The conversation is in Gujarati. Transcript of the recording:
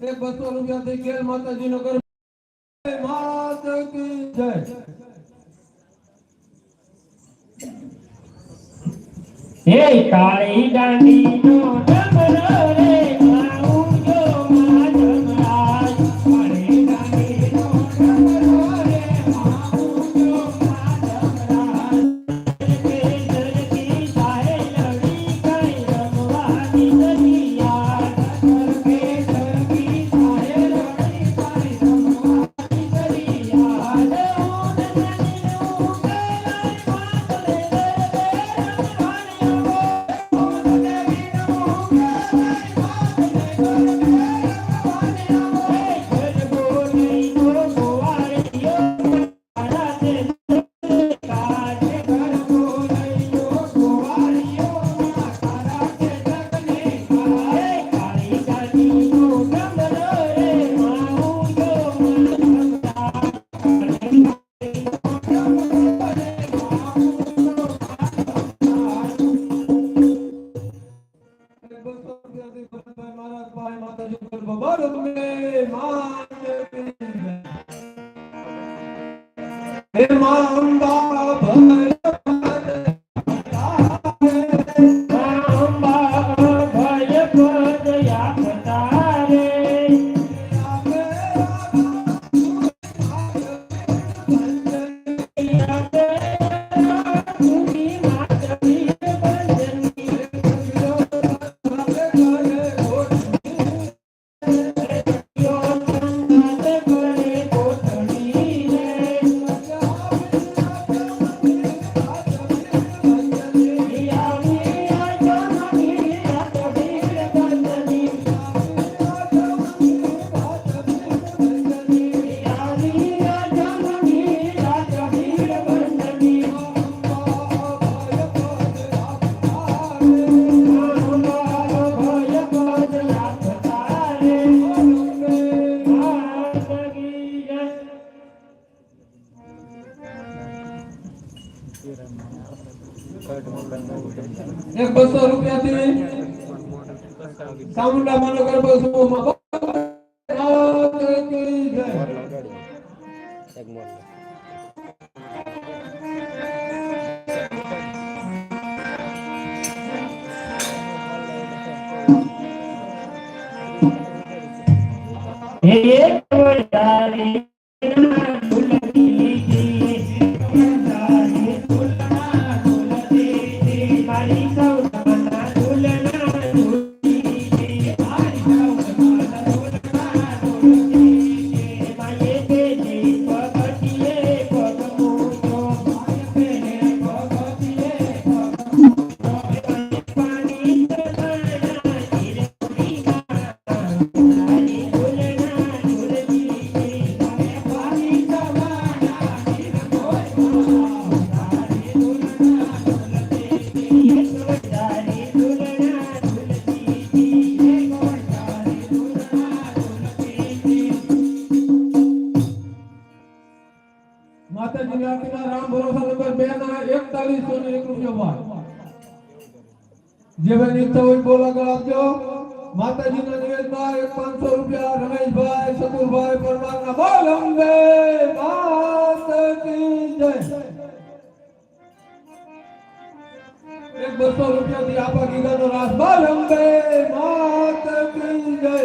એક બસો રૂપિયા થી કેલ માતાજી નો કર માતા કી હે કાળી દાંડી નો ડમરો રે. Amen. Amen. એક બસો રૂપિયા થી સામુંડા માનો ગરબો સમૂહમાં માત કી જય એક વડારે માતાજીની રામ ભરોસા નંબર બે ના એકતાલીસો ને એક રૂપિયો ભાઈ જે ભાઈ નીચે હોય બોલા ગળ આપજો. માતાજીના એક પાંચસો રૂપિયા રમેશભાઈ શકુરભાઈ પરમારના બોલ અંબે માત કી જય. એક બસો રૂપિયા થી આપા ગીગાનો રાસ. બોલ અંબે માત જય.